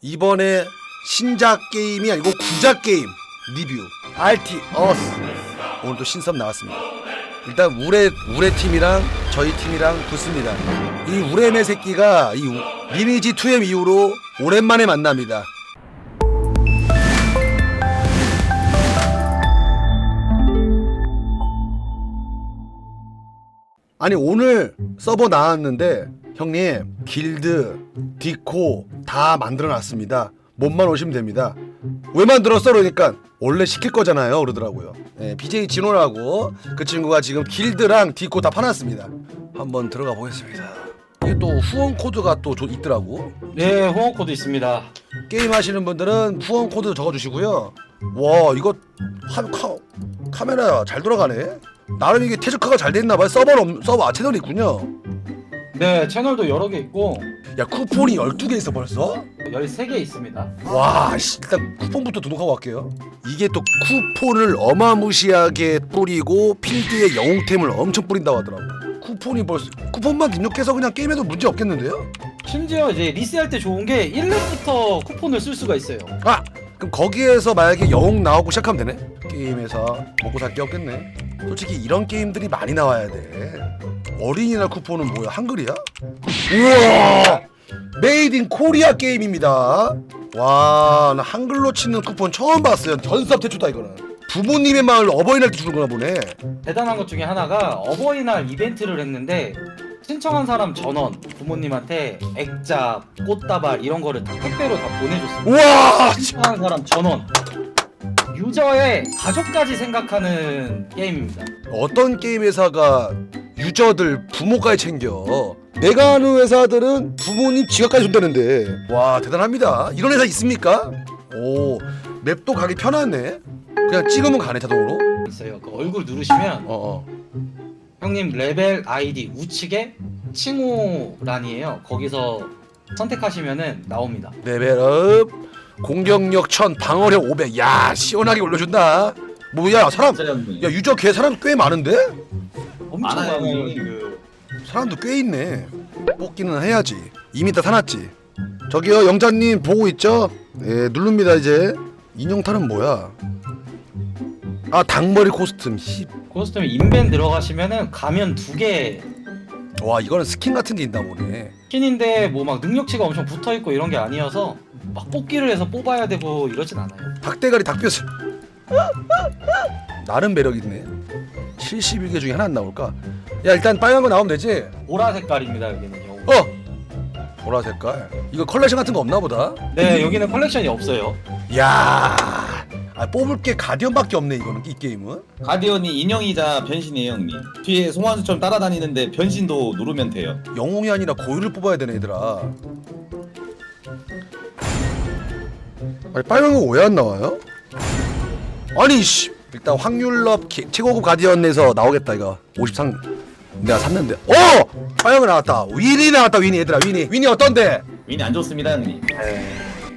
이번에 신작 게임이 아니고 구작 게임 리뷰 RT 어스 오늘도 신섭 나왔습니다. 일단 우레 우레 팀이랑 저희 팀이랑 붙습니다. 이 우레매 새끼가 이 우- 리니지 2M 이후로 오랜만에 만납니다. 아니 오늘 서버 나왔는데 형님 길드 디코 다 만들어 놨습니다. 몸만 오시면 됩니다. 왜 만들었어? 그러니까 원래 시킬 거잖아요. 그러더라고요. 예, BJ 진호라고 그 친구가 지금 길드랑 디코 다 파놨습니다. 한번 들어가 보겠습니다. 이게 또 후원 코드가 또 조- 있더라고. 네, 호응 코드 있습니다. 게임 하시는 분들은 후원 코드 적어주시고요. 와 이거 하, 카, 카메라 잘 돌아가네. 나름 이게 최적화가 잘 됐나봐요. 서버 없, 서버 아 채널이 있군요 네, 채널도 여러 개 있고 야 쿠폰이 12개 있어 벌써? 13개 있습니다. 와 씨, 일단 쿠폰부터 등록하고 갈게요 이게 또 쿠폰을 어마무시하게 뿌리고 필드에 영웅템을 엄청 뿌린다고 하더라고 쿠폰이 벌써 쿠폰만 입력해서 그냥 게임에도 문제 없겠는데요? 심지어 이제 리스할 때 좋은 게 1렙부터 쿠폰을 쓸 수가 있어요. 아! 그럼 거기에서 만약에 영웅 나오고 시작하면 되네? 게임에서 먹고 살 게 없겠네 솔직히 이런 게임들이 많이 나와야 돼 어린이날 쿠폰은 뭐야? 한글이야? 우와! 메이드 인 코리아 게임입니다. 와 나 한글로 치는 쿠폰 처음 봤어요. 전섭 태초다 이거는. 부모님의 마을 어버이날 때 주는 거나 보네. 대단한 것 중에 하나가 어버이날 이벤트를 했는데 신청한 사람 전원 부모님한테 액자, 꽃다발 이런 거를 다 택배로 다 보내줬습니다. 우와! 신청한 사람 전원. 유저의 가족까지 생각하는 게임입니다. 어떤 게임 회사가 유저들 부모까지 챙겨 내가 아는 회사들은 부모님 지갑까지 준다는데 와 대단합니다 이런 회사 있습니까? 오 맵도 가기 편하네 그냥 찍으면 가네 자동으로 있어요. 그 얼굴 누르시면 어어 형님 레벨 아이디 우측에 칭호란이에요. 거기서 선택하시면은 나옵니다. 레벨업 공격력 1000 방어력 500 야 시원하게 올려준다 뭐야 사람 야 유저 개 사람 꽤 많은데? 엄청 많아요, 많아요. 형님. 그 사람도 꽤 있네 뽑기는 해야지 이미 다 사놨지 저기요 영자님 보고 있죠? 예 누릅니다 이제 인형탈은 뭐야 아 닭머리 코스튬 힙. 코스튬 인벤 들어가시면은 가면 두 개 와 이거는 스킨 같은 게 있나 보네 스킨인데 뭐 막 능력치가 엄청 붙어 있고 이런 게 아니어서 막 뽑기를 해서 뽑아야 되고 이러진 않아요. 닭대가리 닭뼈슬 나름 매력 있네 71개 중에 하나 안 나올까? 야 일단 빨간 거 나오면 되지? 보라 색깔입니다 여기는요. 어! 보라 색깔 이거 컬렉션 같은 거 없나 보다 네 여기는 컬렉션이 없어요. 야 아, 뽑을 게 가디언밖에 없네 이거는 이 게임은 가디언이 인형이자 변신이에요 형님 뒤에 송환수처럼 따라다니는데 변신도 누르면 돼요 영웅이 아니라 고유를 뽑아야 되네 얘들아 아니 빨간 거 왜 안 나와요? 아니 씨 일단 확률럽 기- 최고급 가디언 내서 나오겠다 이거. 53 내가 샀는데. 어! 빨간 거 나왔다. 윈이 나왔다 윈이 얘들아 윈이. 윈이 어떤데? 윈이 안 좋습니다 형님.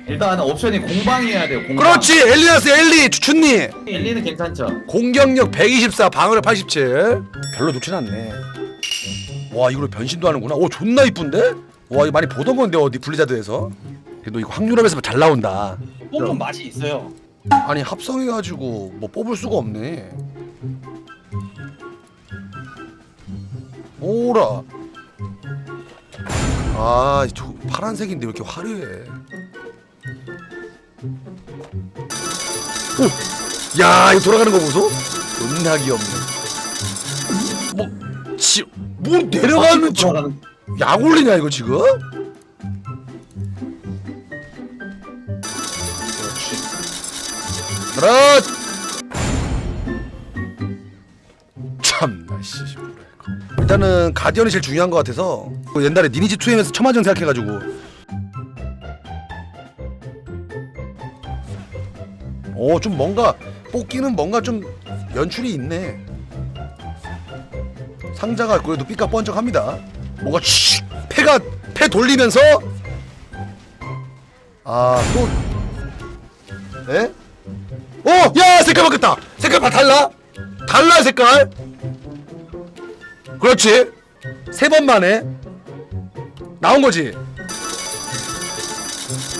일단 옵션이 공방이어야 돼요 공방. 그렇지. 엘리나스 엘리 추춘니 1, 2는 괜찮죠? 공격력 124 방어력 87 별로 좋진 않네. 와 이걸로 변신도 하는구나. 오 존나 이쁜데? 와 이거 많이 보던 건데 어디 블리자드에서? 그래도 이거 확률업에서 잘 나온다. 뽑는 맛이 있어요. 아니 합성해가지고 뭐 뽑을 수가 없네 오라 아 저 파란색인데 왜 이렇게 화려해 오! 야 이거 돌아가는 거 보소? 존나 귀엽네 뭐, 지, 뭐 내려가는 저, 돌아가는- 약 올리냐 이거 지금? 그렇지 참나 씨 이거. 일단은 가디언이 제일 중요한 것 같아서 그 옛날에 니니지 2M에서 처마전 생각해가지고. 오 좀 뭔가 뽑기는 뭔가 좀 연출이 있네. 상자가 그래도 삐까뻔쩍합니다. 뭔가 슉 패가 패 돌리면서? 아또. 에? 오! 야 색깔 바뀌었다. 색깔 봐 달라? 달라 색깔? 그렇지. 세 번 만에 나온 거지.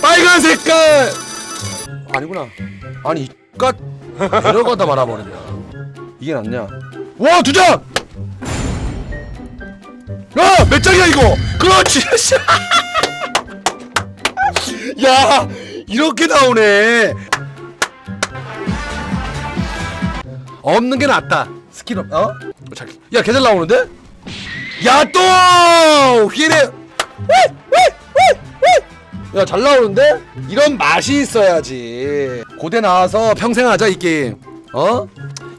빨간 색깔! 아니구나. 아니 이깟 내려가다 말아버리냐 이게 낫냐? 와 두 장! 야! 몇 장이야 이거? 그렇지. 씨. 야 이렇게 나오네 없는 게 낫다 스킬 없 어? 자, 야 계절 나오는데? 야 또 휘래 야 잘 나오는데? 이런 맛이 있어야지 고대 나와서 평생 하자 이 게임 어?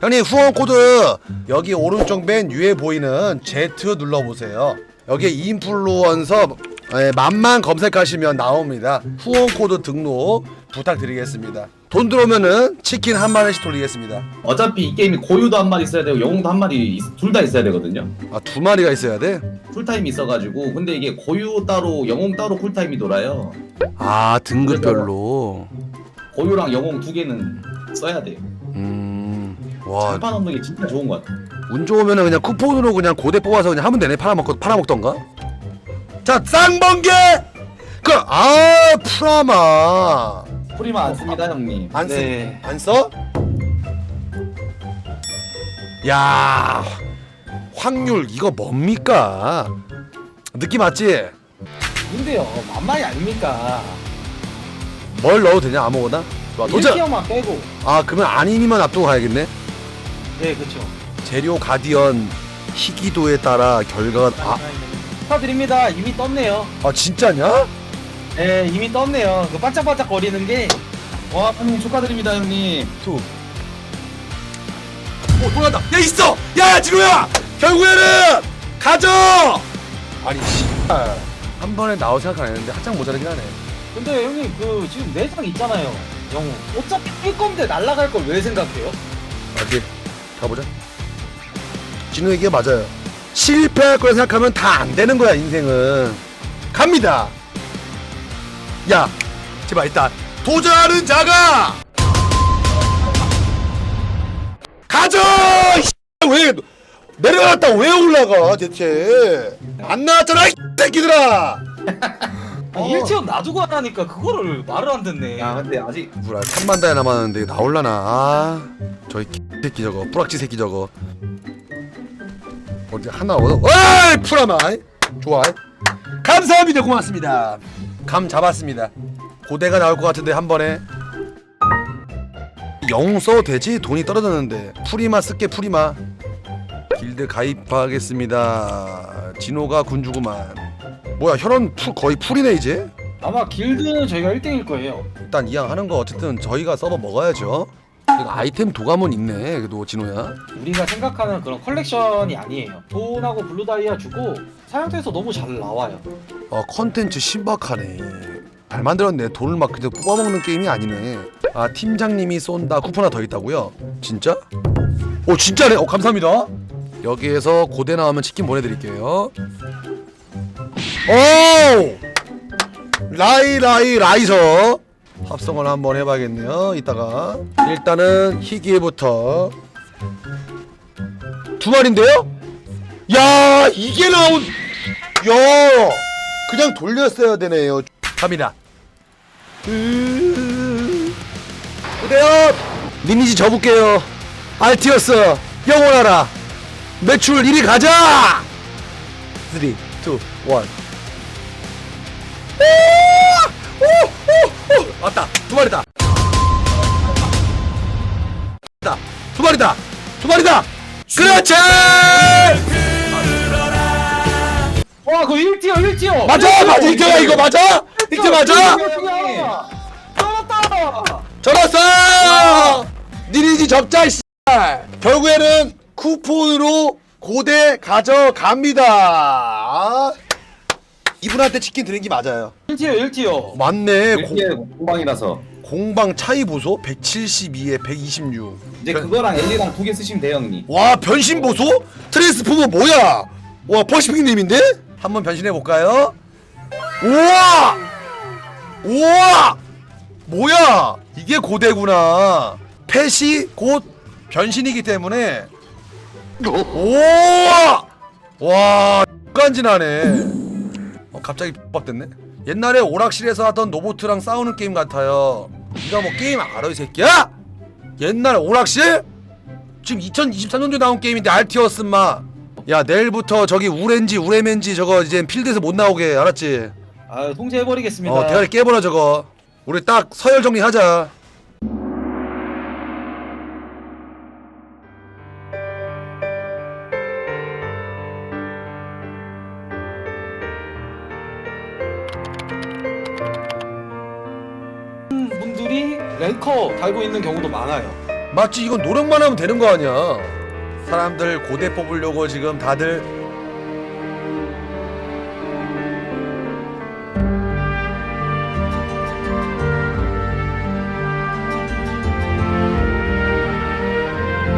형님 후원 코드 여기 오른쪽 맨 위에 보이는 Z 눌러보세요 여기 인플루언서 예, 만만 검색하시면 나옵니다 후원 코드 등록 부탁드리겠습니다 돈 들어오면은 치킨 한 마리씩 돌리겠습니다 어차피 이 게임이 고유도 한 마리 있어야 되고 영웅도 한 마리 둘 다 있어야 되거든요. 아 두 마리가 있어야 돼? 쿨타임이 있어가지고 근데 이게 고유 따로 영웅 따로 쿨타임이 돌아요. 아 등급별로 고유랑 영웅 두 개는 써야 돼요. 음와 장판 없는 게 진짜 좋은 것 같아. 운 좋으면은 그냥 쿠폰으로 그냥 고대 뽑아서 그냥 하면 되네 팔아먹고 팔아먹던가 자 쌍번개 그아 프라마. 프리마 안 씁니다 형님. 안 쓰, 네. 안 써? 야 확률 이거 뭡니까? 느낌 맞지? 근데요 만만이 아닙니까? 뭘 넣어도 되냐 아무거나? 좋아 도전! 1티어만 빼고. 아 그러면 아니면 앞두고 가야겠네? 네 그쵸. 재료 가디언 희귀도에 따라 결과가 아, 축하드립니다 이미 떴네요 아 진짜냐? 네 이미 떴네요 그 반짝반짝 거리는 게 와 형님 축하드립니다 형님. 투. 오 돌아간다. 야 있어. 야 진호야. 결국에는 가져. 아니 씨한 번에 나올 생각 안 했는데 한장 모자라긴 하네. 근데 형님 그 지금 내장 있잖아요 영웅 어차피 뜰 건데 날라갈 걸 왜 생각해요? 어디 가보자. 진호 얘기가 맞아요. 실패할 거라 생각하면 다 안 되는 거야 인생은. 갑니다. 야 제발 일단 도전하는 자가 가져. 이왜 내려갔다 왜 올라가 대체 안 나왔잖아 이 새끼들아. 어. 1티어 놔두고 하라니까 그거를 말을 안 듣네 야 근데 아직 뭐라 3만 달에 남았는데 나올라나 아 저희 새끼 저거 뿌락지 새끼 저거 어디 하나 얻어. 어이 프라마 좋아 감사합니다. 고맙습니다. 감 잡았습니다. 고대가 나올 것 같은데 한 번에. 영웅 써도 되지? 돈이 떨어졌는데. 프리마 쓸게 프리마. 길드 가입하겠습니다. 진호가 군주구만. 뭐야 혈원 풀 거의 풀이네 이제? 아마 길드는 저희가 1등일 거예요. 일단 이왕 하는 거 어쨌든 저희가 서버 먹어야죠. 이거 아이템 도감은 있네. 그래도 진호야. 우리가 생각하는 그런 컬렉션이 아니에요 돈하고 블루 다이아 주고 사양터에서 너무 잘 나와요 어 컨텐츠 신박하네. 잘 만들었네. 돈을 막 그냥 뽑아먹는 게임이 아니네. 아 팀장님이 쏜다 쿠폰 하나 더 있다고요? 진짜? 오 진짜네. 어 감사합니다. 여기에서 고대 나오면 치킨 보내드릴게요. 오 라이 라이 라이서 합성을 한번 해봐야겠네요. 이따가 일단은 희귀부터 두 마리인데요? 야 이게 나온 야 그냥 돌렸어야 되네요. 갑니다. 그대요 리니지 접을게요. 알티어스 영원하라. 매출 1위 가자. 3, 2, 1. 오! 오! 왔다. 두 마리다. 다. 두 마리다. 두 마리다. 그렇지! 와 그거 1티어 1티어 맞아! 맞아! 이거야 이거 맞아? 이거 맞아? 쩔었다 저었어 니리지 접자 씨. 결국에는 쿠폰으로 고대 가져갑니다. 이분한테 치킨 드린 게 맞아요. 1티어 1티어 맞네. 공, 이게 공방이라서 공방 차이 보소 172에 126. 이제 그거랑 엘리랑 두 개 쓰시면 돼요 형님. 와 변신 보소? 트랜스포머 뭐야? 와 퍼시픽님인데? 한번 변신해 볼까요? 우와! 우와! 뭐야? 이게 고대구나. 펫이 곧 변신이기 때문에 우와! 와 간지나네. 어 갑자기 빡 됐네. 옛날에 오락실에서 하던 로보트랑 싸우는 게임 같아요 네가 뭐 게임 알아 이 새끼야? 옛날 오락실? 지금 2023년도에 나온 게임인데 알티어스 마. 야 내일부터 저기 우렌지 우레멘지 저거 이제 필드에서 못 나오게 알았지? 아 통제해버리겠습니다. 어 대가리 깨버려 저거. 우리 딱 서열 정리하자. 랭커 달고 있는 경우도 많아요. 맞지 이건 노력만 하면 되는 거 아니야. 사람들 고대 뽑으려고 지금 다들